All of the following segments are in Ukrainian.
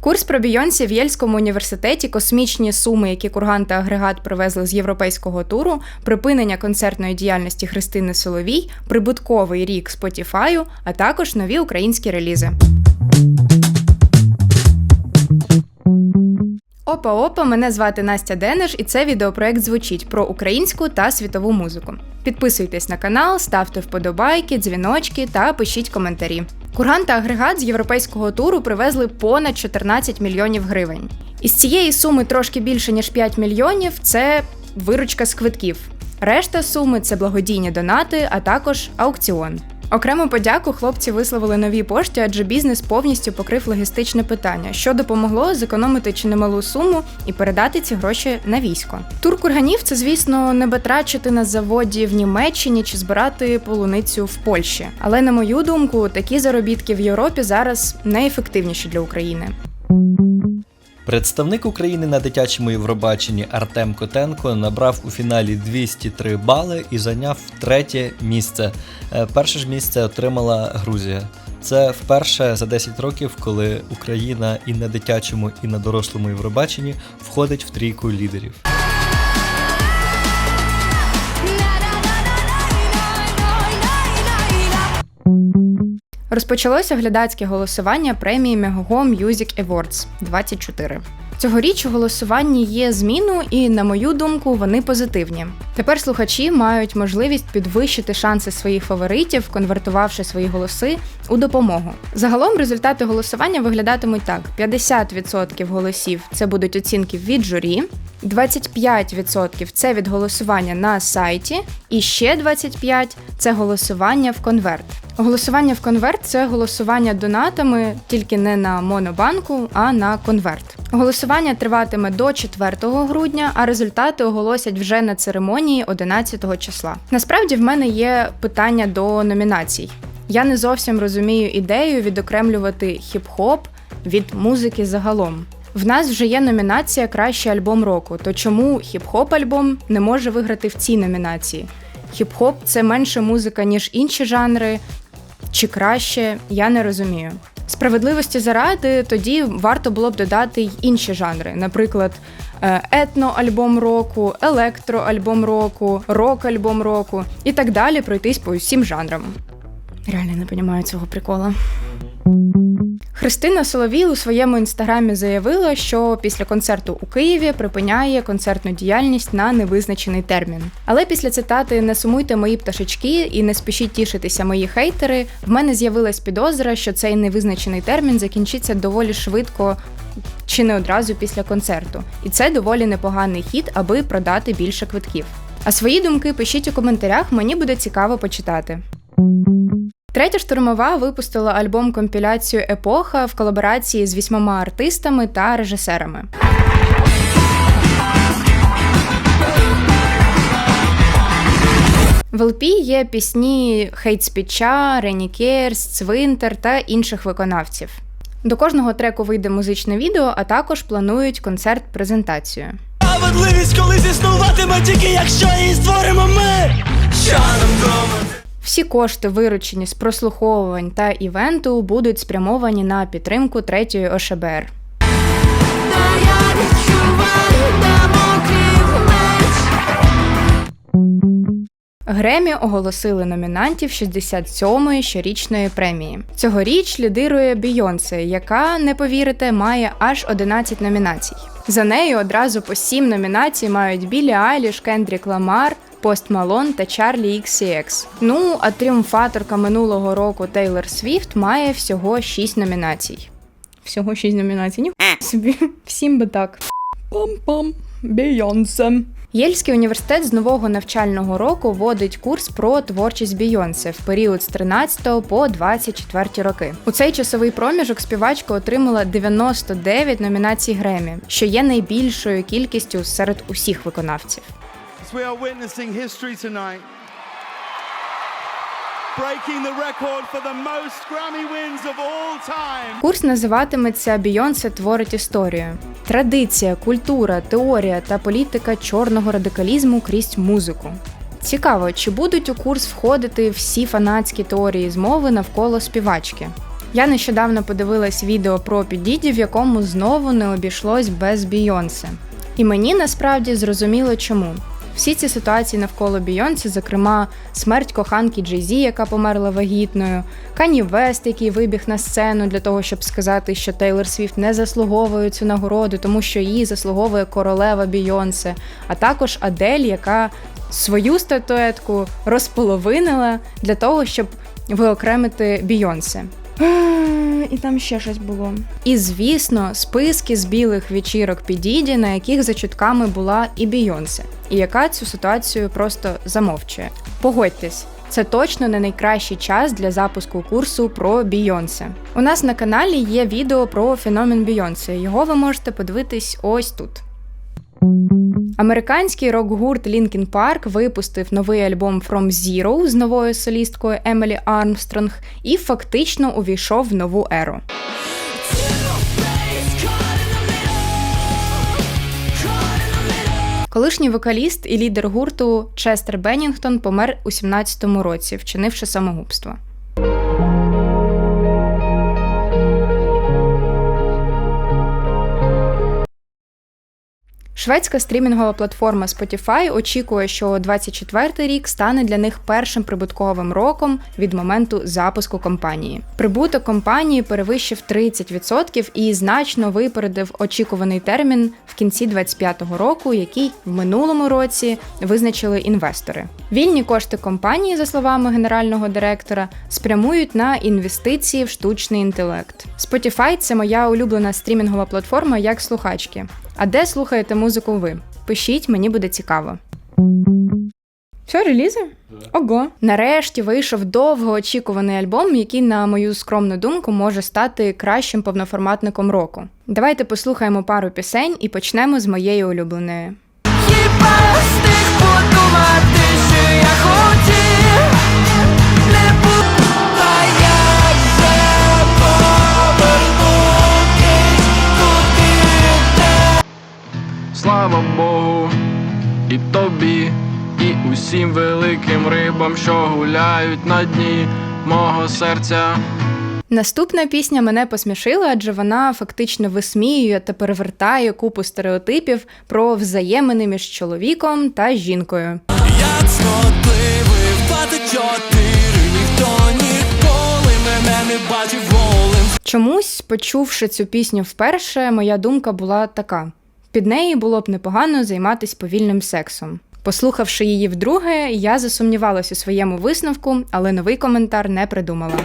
Курс про Бійонсі в Єльському університеті, космічні суми, які курган та агрегат привезли з європейського туру, припинення концертної діяльності Христини Соловій, прибутковий рік Спотіфаю, а також нові українські релізи. Опа, опа, мене звати Настя Денеш, і це відеопроект звучить про українську та світову музику. Підписуйтесь на канал, ставте вподобайки, дзвіночки та пишіть коментарі. Курган та агрегат з європейського туру привезли понад 14 мільйонів гривень. Із цієї суми трошки більше ніж 5 мільйонів це виручка з квитків. Решта суми це благодійні донати, а також аукціон. Окрему подяку хлопці висловили новій пошті, адже бізнес повністю покрив логістичне питання, що допомогло зекономити чи немалу суму і передати ці гроші на військо. Тур курганів це, звісно, не батрачити на заводі в Німеччині чи збирати полуницю в Польщі. Але на мою думку, такі заробітки в Європі зараз найефективніші для України. Представник України на дитячому Євробаченні Артем Котенко набрав у фіналі 203 бали і зайняв третє місце. Е, Перше ж місце отримала Грузія. Це вперше за 10 років, коли Україна і на дитячому, і на дорослому Євробаченні входить в трійку лідерів. Розпочалося глядацьке голосування премії Megogo Music Awards 24. Цьогоріч у голосуванні є зміну, і, на мою думку, вони позитивні. Тепер слухачі мають можливість підвищити шанси своїх фаворитів, конвертувавши свої голоси у допомогу. Загалом результати голосування виглядатимуть так: 50% голосів це будуть оцінки від журі, 25% це від голосування на сайті, і ще 25% це голосування в конверт. Голосування в конверт це голосування донатами тільки не на монобанку, а на конверт. Голосування триватиме до 4 грудня, а результати оголосять вже на церемонії 11 числа. Насправді в мене є питання до номінацій. Я не зовсім розумію ідею відокремлювати хіп-хоп від музики загалом. В нас вже є номінація Кращий альбом року. То чому хіп-хоп альбом не може виграти в цій номінації? Хіп-хоп це менше музика, ніж інші жанри, чи краще, я не розумію. Справедливості заради тоді варто було б додати й інші жанри, наприклад, е, етно-альбом року, електро-альбом року, рок-альбом року і так далі пройтись по усім жанрам. Реально не розумію цього прикола. Христина Соловій у своєму інстаграмі заявила, що після концерту у Києві припиняє концертну діяльність на невизначений термін. Але після цитати Не сумуйте мої пташечки і не спішіть тішитися мої хейтери. В мене з'явилась підозра, що цей невизначений термін закінчиться доволі швидко. Чи не одразу після концерту, і це доволі непоганий хід, аби продати більше квитків. А свої думки пишіть у коментарях, мені буде цікаво почитати. Третя штурмова випустила альбом компіляцію Епоха в колаборації з вісьмома артистами та режисерами. В ЛП є пісні Хейтспіча, Рені Керс, Цвинтер та інших виконавців. До кожного треку вийде музичне відео, а також планують концерт-презентацію. Справедливість колись існуватиме тільки якщо її створимо ми. Що нам думати? Всі кошти, виручені з прослуховувань та івенту, будуть спрямовані на підтримку третьої ОШБР. Гремі оголосили номінантів 67-ї щорічної премії. Цьогоріч лідирує Бійонсе, яка, не повірите, має аж 11 номінацій. За нею одразу по 7 номінацій мають Білі Айліш, Кендрік Ламар, Пост Малон та Чарлі XCX. Ну а тріумфаторка минулого року Тейлор Свіфт має всього 6 номінацій. Всього 6 номінацій. Ні собі всім би так. Пам-пам, Бейонсе. Єльський університет з нового навчального року вводить курс про творчість Бійонсе в період з 13 по 24 роки. У цей часовий проміжок співачка отримала 99 номінацій Гремі, що є найбільшою кількістю серед усіх виконавців. As we are witnessing history tonight. Breaking the record for the most Grammy wins of all time. Курс називатиметься Бійонсе творить історію. Традиція, культура, теорія та політика чорного радикалізму крізь музику. Цікаво, чи будуть у курс входити всі фанатські теорії змови навколо співачки. Я нещодавно подивилась відео про Підіді, в якому знову не обійшлось без Бійонсе. І мені насправді зрозуміло чому. Всі ці ситуації навколо Бійонсе, зокрема, смерть коханки Джей Зі, яка померла вагітною, Кані Вест, який вибіг на сцену для того, щоб сказати, що Тейлор Свіфт не заслуговує цю нагороду, тому що її заслуговує королева Бійонсе, а також Адель, яка свою статуетку розполовинила для того, щоб виокремити Бійонсе. І там ще щось було. І звісно, списки з білих вечірок Підіді, на яких за чутками була і Бійонсе, і яка цю ситуацію просто замовчує. Погодьтесь. Це точно не найкращий час для запуску курсу про Бійонсе. У нас на каналі є відео про феномен Бійонсе. Його ви можете подивитись ось тут. Американський рок-гурт Linkin Park випустив новий альбом From Zero з новою солісткою Емелі Армстронг і фактично увійшов в нову еру. Колишній вокаліст і лідер гурту Честер Беннінгтон помер у 17-му році, вчинивши самогубство. Шведська стрімінгова платформа Spotify очікує, що 24-й рік стане для них першим прибутковим роком від моменту запуску компанії. Прибуток компанії перевищив 30% і значно випередив очікуваний термін в кінці 25-го року, який в минулому році визначили інвестори. Вільні кошти компанії, за словами генерального директора, спрямують на інвестиції в штучний інтелект. Spotify – це моя улюблена стрімінгова платформа як слухачки. А де слухаєте музику ви? Пишіть, мені буде цікаво. Все, релізи? Ого. Нарешті вийшов довгоочікуваний альбом, який, на мою скромну думку, може стати кращим повноформатником року. Давайте послухаємо пару пісень і почнемо з моєї улюбленої. Слава Богу, і тобі, і усім великим рибам, що гуляють на дні мого серця. Наступна пісня мене посмішила, адже вона фактично висміює та перевертає купу стереотипів про взаємини між чоловіком та жінкою. Я цнотливий в 24 Ніхто ніколи мене не бачив голим Чомусь, почувши цю пісню вперше, моя думка була така: під неї було б непогано займатися повільним сексом. Послухавши її вдруге, я засумнівалась у своєму висновку, але новий коментар не придумала.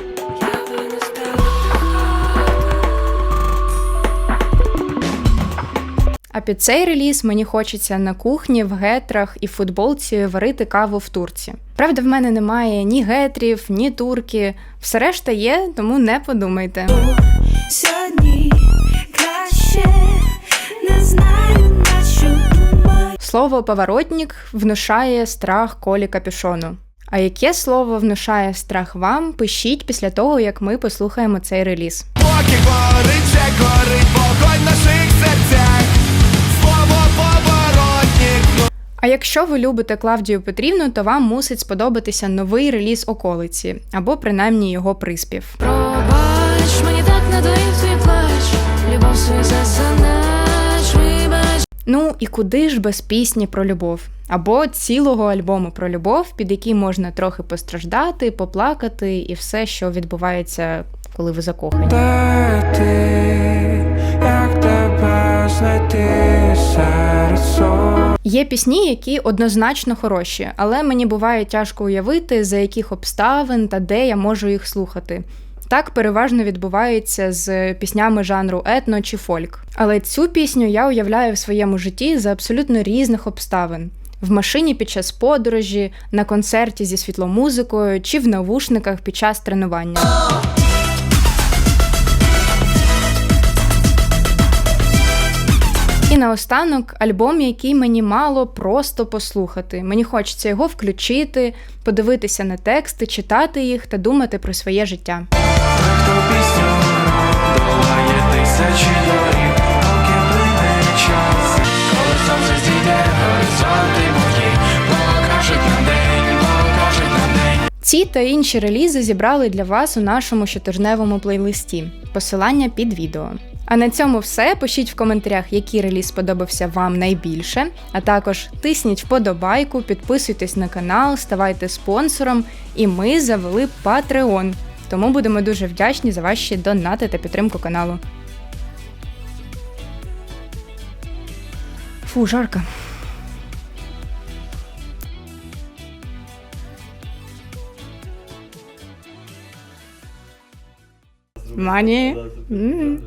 А під цей реліз мені хочеться на кухні, в гетрах і в футболці варити каву в турці. Правда, в мене немає ні гетрів, ні турки. Все решта є, тому не подумайте. Слово поворотник внушає страх колі капюшону. А яке слово внушає страх вам? Пишіть після того, як ми послухаємо цей реліз. Поки горить, ще горить вогонь в наших серцях Слово поворотник А якщо ви любите Клавдію Петрівну, то вам мусить сподобатися новий реліз околиці або принаймні його приспів. Пробач, мені так надоїв твій плач, любов свою засанач, вибач. Ну і куди ж без пісні про любов? Або цілого альбому про любов, під який можна трохи постраждати, поплакати і все, що відбувається, коли ви закохані. Де ти, як тебе знайти серед сон? Є пісні, які однозначно хороші, але мені буває тяжко уявити, за яких обставин та де я можу їх слухати. Так переважно відбувається з піснями жанру етно чи фольк. Але цю пісню я уявляю в своєму житті за абсолютно різних обставин. В машині під час подорожі, на концерті зі світломузикою чи в навушниках під час тренування. І наостанок альбом, який мені мало просто послухати. Мені хочеться його включити, подивитися на тексти, читати їх та думати про своє життя. Ці та інші релізи зібрали для вас у нашому щотижневому плейлисті. Посилання під відео. А на цьому все. Пишіть в коментарях, який реліз сподобався вам найбільше. А також тисніть вподобайку, підписуйтесь на канал, ставайте спонсором. І ми завели Patreon. Тому будемо дуже вдячні за ваші донати та підтримку каналу. Фу, жарко. М.